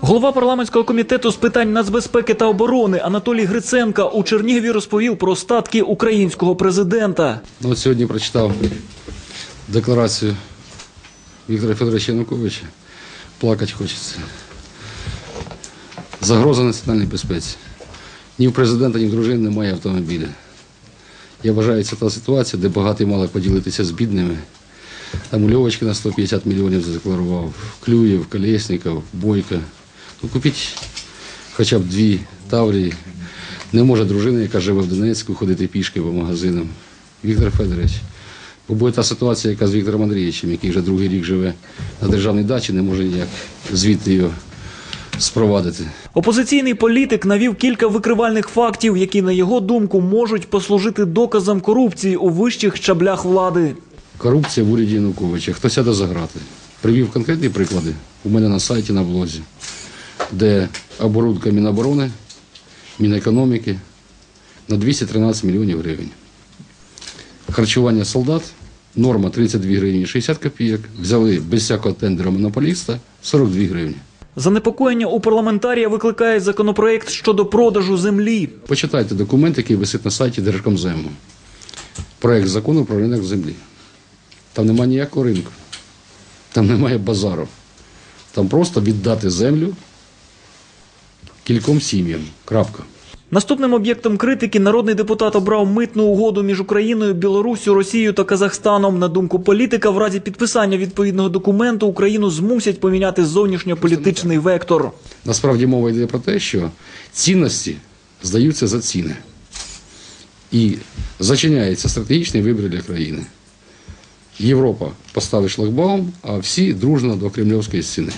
Голова парламентського комітету з питань нацбезпеки та оборони Анатолій Гриценка у Чернігові розповів про статки українського президента. Ну, от сьогодні прочитав декларацію Віктора Федоровича Януковича. Плакати хочеться. Загроза національній безпеці. Ні в президента, ні в дружини немає автомобіля. Я вважаю, це та ситуація, де багаті мали поділитися з бідними. Там Льовочки на 150 мільйонів задекларував, Клюєв, Колєсніков, Бойко. Ну, купіть хоча б дві Таврії. Не може дружина, яка живе в Донецьку, ходити пішки по магазинам. Віктор Федорович. Бо буде та ситуація, яка з Віктором Андрійовичем, який вже другий рік живе на державній дачі, не може ніяк звідти його спровадити. Опозиційний політик навів кілька викривальних фактів, які, на його думку, можуть послужити доказом корупції у вищих щаблях влади. Корупція в уряді Януковича. Хто сяде за грати? Привів конкретні приклади у мене на сайті на блозі, де оборудка Міноборони, Мінекономіки на 213 мільйонів гривень. Харчування солдат, норма 32 гривні 60 копійок. Взяли без всякого тендера монополіста 42 гривні. Занепокоєння у парламентарія викликає законопроект щодо продажу землі. Почитайте документ, який висить на сайті Держкомзему. Проект закону про ринок землі. Там немає ніякого ринку. Там немає базару. Там просто віддати землю кільком сім'ям. Крапка. Наступним об'єктом критики народний депутат обрав митну угоду між Україною, Білоруссю, Росією та Казахстаном. На думку політика, в разі підписання відповідного документу Україну змусять поміняти зовнішньополітичний вектор. Насправді мова йде про те, що цінності здаються за ціни. І зачиняється стратегічний вибір для країни. Європа поставить шлагбаум, а всі дружно до кремльовської стіни.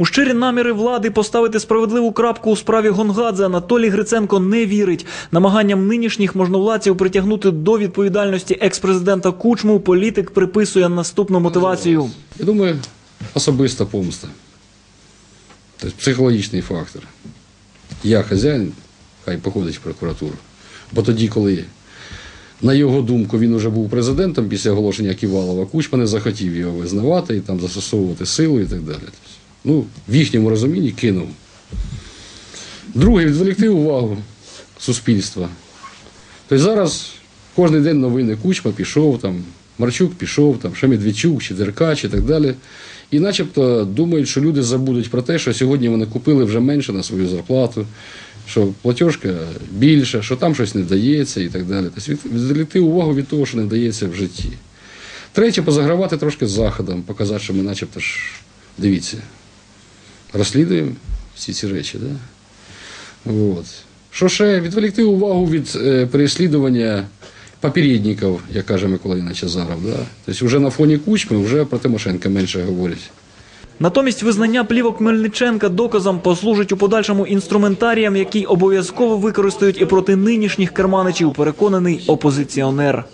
У щирі наміри влади поставити справедливу крапку у справі Гонгадзе Анатолій Гриценко не вірить. Намаганням нинішніх можновладців притягнути до відповідальності екс-президента Кучму політик приписує наступну мотивацію. Я думаю, особиста помста. Тобто психологічний фактор. Я хазяїн, хай походить в прокуратуру. Бо тоді, коли, на його думку, він вже був президентом після оголошення Ківалова, Кучма не захотів його визнавати і там застосовувати силу і так далі. Ну, в їхньому розумінні кинув. Друге, відволікти увагу суспільства. Тобто зараз кожен день новини Кучма пішов, там, Марчук пішов, там, ще Медведчук, чи Деркач і так далі. І начебто думають, що люди забудуть про те, що сьогодні вони купили вже менше на свою зарплату, що платіжка більша, що там щось не вдається і так далі. Тобто від- відволікти увагу від того, що не вдається в житті. Третє, позагравати трошки з заходом, показати, що ми начебто ж, дивіться, розслідуємо всі ці речі. Да? От. Що ще відволікти увагу від е, переслідування попередників, як каже Микола Азаров. Да? Тобто вже на фоні кучми вже про Тимошенка менше говорять. Натомість визнання плівок Мельниченка доказом послужить у подальшому інструментаріям, який обов'язково використають і проти нинішніх керманичів, переконаний опозиціонер.